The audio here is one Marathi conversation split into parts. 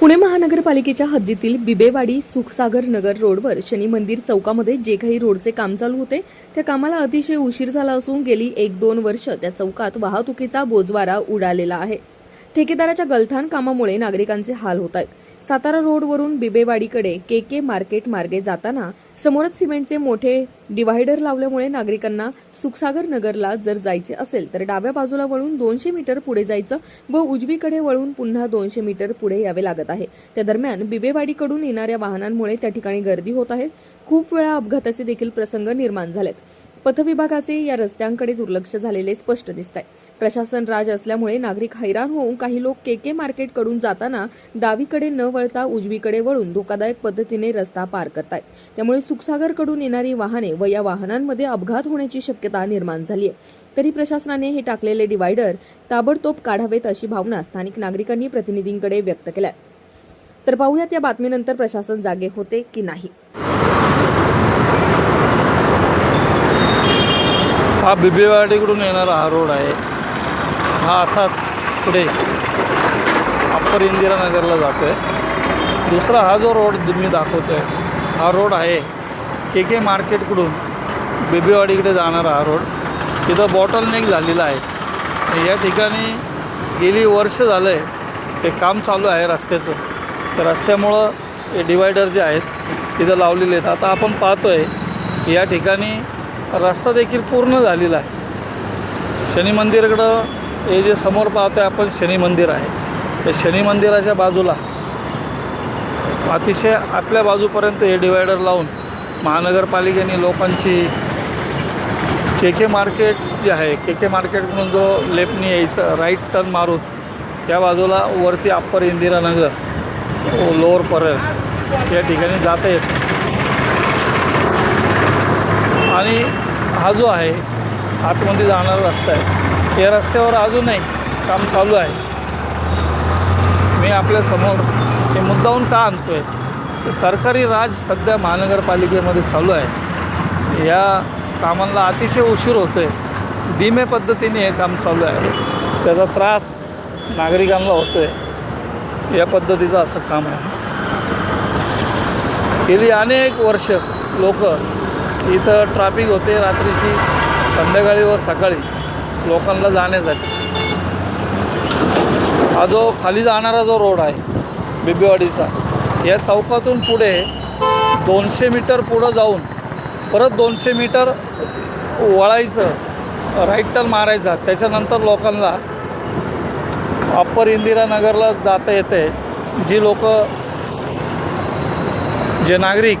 पुणे महानगरपालिकेच्या हद्दीतील बिबेवाडी सुखसागर नगर रोडवर शनी मंदिर चौकामध्ये जे काही रोडचे काम चालू होते त्या कामाला अतिशय उशीर झाला असून गेली एक दोन वर्ष त्या चौकात वाहतुकीचा बोजवारा उडालेला आहे. ठेकेदाराच्या गलथान कामामुळे नागरिकांचे हाल होत आहेत. सातारा रोडवरून बिबेवाडीकडे के के मार्केट मार्गे जाताना समोरच सिमेंटचे मोठे डिव्हायडर लावल्यामुळे नागरिकांना सुखसागर नगरला जर जायचे असेल तर डाव्या बाजूला वळून दोनशे मीटर पुढे जायचं व उजवीकडे वळून पुन्हा दोनशे मीटर पुढे यावे लागत आहे. त्या दरम्यान बिबेवाडीकडून येणाऱ्या वाहनांमुळे त्या ठिकाणी गर्दी होत आहे. खूप वेळा अपघाताचे देखील प्रसंग निर्माण झालेत. पथविभागाचे या रस्त्यांकडे दुर्लक्ष झालेले स्पष्ट दिसत आहे प्रशासन राज असल्यामुळे नागरिक हैराण होऊन काही लोक के के मार्केटकडून जाताना डावीकडे न वळता उजवीकडे वळून धोकादायक पद्धतीने रस्ता पार करतायत. त्यामुळे सुखसागरकडून येणारी वाहने व या वाहनांमध्ये अपघात होण्याची शक्यता निर्माण झाली आहे. तरी प्रशासनाने हे टाकलेले डिवायडर ताबडतोब काढावेत अशी भावना स्थानिक नागरिकांनी प्रतिनिधींकडे व्यक्त केल्या तर पाहूयात या बातमीनंतर प्रशासन जागे होते की नाही. हा बिबेवाडीकडून येणारा हा रोड आहे. हा असाच पुढे अप्पर इंदिरानगरला जातो आहे दुसरा हा जो रोड मी दाखवतो आहे हा रोड आहे के के मार्केटकडून बेबीवाडीकडे जाणारा हा रोड. तिथं बॉटलनेक झालेला आहे. या ठिकाणी गेली वर्ष झालं आहे ते काम चालू आहे रस्त्याचं. तर रस्त्यामुळं हे डिवायडर जे आहेत तिथं लावलेले आहेत. आता आपण पाहतो आहे या ठिकाणी रस्ता देखील पूर्ण झालेला आहे. शनी मंदिराकडं हे जे समोर पाहतो आहे आपण शनी मंदिर आहे. त्या शनी मंदिराच्या बाजूला अतिशय आतल्या बाजूपर्यंत हे डिवायडर लावून महानगरपालिकेने लोकांची के के मार्केट जे आहे के के मार्केटकडून जो लेपणी यायचं राईट टर्न मारून त्या बाजूला वरती अप्पर इंदिरानगर लोअर परळ या ठिकाणी जाता येत. आणि हा जो आहे आतमध्ये जाणारा रस्ता आहे. या रस्त्यावर अजूनही काम चालू आहे. मी आपल्यासमोर हे मुद्दाहून का आणतो आहे सरकारी राज सध्या महानगरपालिकेमध्ये चालू आहे. या कामांना अतिशय उशीर होतो आहे धीमे पद्धतीने हे काम चालू आहे. त्याचा त्रास नागरिकांना होतो आहे या पद्धतीचं असं काम आहे. गेली अनेक वर्ष लोक इथं ट्रॅफिक होते. रात्रीची संध्याकाळी व सकाळी लोकांना जाण्यासाठी. हा जो खाली जाणारा जो रोड आहे बिबेवाडीचा या चौकातून पुढे दोनशे मीटर पुढं जाऊन परत दोनशे मीटर वळायचं राईट टर्न मारायचा त्याच्यानंतर लोकांना अप्पर इंदिरानगरला जाता येते जी लोक जे नागरिक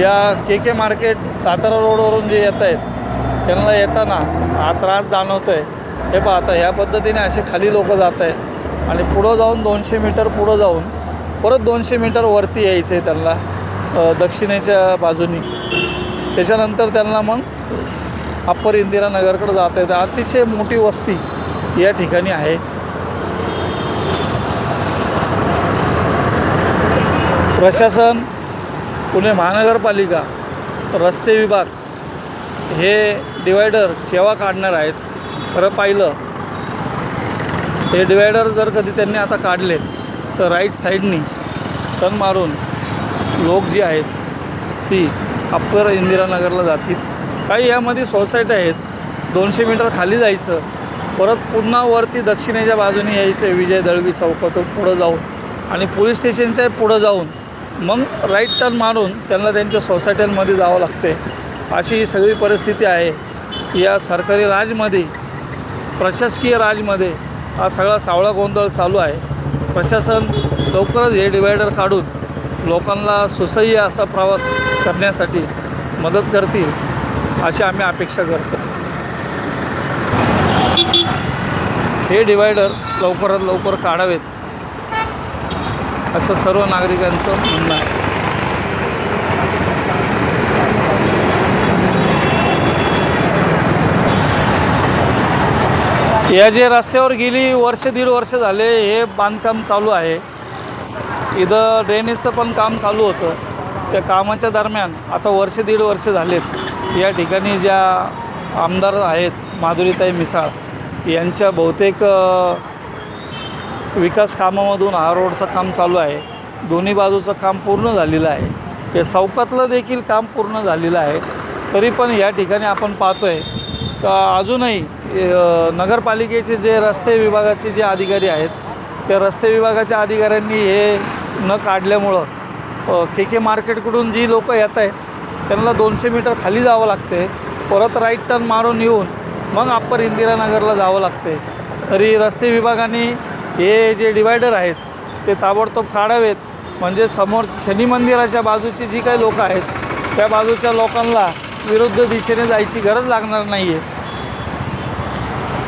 या के के मार्केट सातारा रोडवरून जे येत आहेत त्यांना येताना हा त्रास जाणवतो आहे हे पहा आता ह्या पद्धतीने असे खाली लोक जात आहेत आणि पुढं जाऊन दोनशे मीटर पुढं जाऊन परत दोनशे मीटर वरती यायचं आहे त्यांना दक्षिणेच्या बाजूनी. त्याच्यानंतर त्यांना मग अप्पर इंदिरानगरकडे जात येतं अतिशय मोठी वस्ती या ठिकाणी आहे. प्रशासन पुणे महानगरपालिका रस्ते विभाग हे डिवायडर केव्हा काढणार आहेत खरं पाहिलं हे डिवायडर जर कधी त्यांनी आता काढले तर राईट साईडनी टन मारून लोक जी आहेत ती अप्पर इंदिरानगरला जातील. काही यामध्ये सोसायटी आहेत दोनशे मीटर खाली जायचं परत पुन्हा वरती दक्षिणेच्या बाजूने यायचं विजय दळवी चौकातून पुढं जाऊन आणि पोलीस स्टेशनच्या पुढं जाऊन मग राईट टर्न मारून त्यांना त्यांच्या सोसायट्यांमध्ये जावं लागते अशी ही सगळी परिस्थिती आहे या सरकारी राजमध्ये प्रशासकीय राजमध्ये हा सगळा सावळा गोंधळ चालू आहे. प्रशासन लवकरच हे डिवायडर काढून लोकांना सुसह्य असा प्रवास करण्यासाठी मदत करतील अशी आम्ही अपेक्षा करतो. हे डिवायडर लवकरात लवकर काढावेत असं सर्व नागरिकांचं म्हणणं आहे. या जे रस्त्यावर गेली वर्ष दीड वर्ष झाले हे बांधकाम चालू आहे. इथं ड्रेनेजचं पण काम चालू होतं. त्या कामाच्या दरम्यान आता वर्ष दीड वर्ष झालेत. या ठिकाणी ज्या आमदार आहेत माधुरीताई मिसाळ यांच्या बहुतेक विकास कामामधून हा रोडचं काम चालू आहे. दोन्ही बाजूचं काम पूर्ण झालेलं आहे. हे चौकातलं देखील काम पूर्ण झालेलं आहे. तरी पण या ठिकाणी आपण पाहतो आहे का अजूनही नगरपालिकेचे जे रस्ते विभागाचे जे अधिकारी आहेत त्या रस्ते विभागाच्या अधिकाऱ्यांनी हे न काढल्यामुळं के के मार्केटकडून जी लोकं येत आहेत त्यांना दोनशे मीटर खाली जावं लागते परत राईट टर्न मारून येऊन मग अप्पर इंदिरानगरला जावं लागते. तरी रस्ते विभागाने हे जे डिवायडर आहेत ते ताबडतोब काढावेत. म्हणजे समोर शनी मंदिराच्या बाजूची जी काही लोकं आहेत त्या बाजूच्या लोकांना विरुद्ध दिशेने जायची गरज लागणार नाही आहे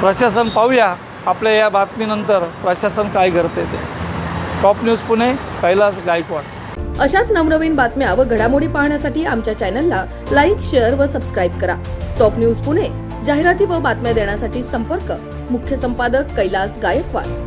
प्रशासन पाहूया आपल्या या बातमीनंतर प्रशासन काय करते ते. Top news Pune Kailas Gaikwad. अशाच नवनवीन बातम्या व घडामोडी पाहण्यासाठी आमच्या चॅनलला लाईक शेअर व सबस्क्राईब करा. टॉप न्यूज पुणे जाहिराती व बातम्या देण्यासाठी संपर्क मुख्य संपादक कैलास गायकवाड.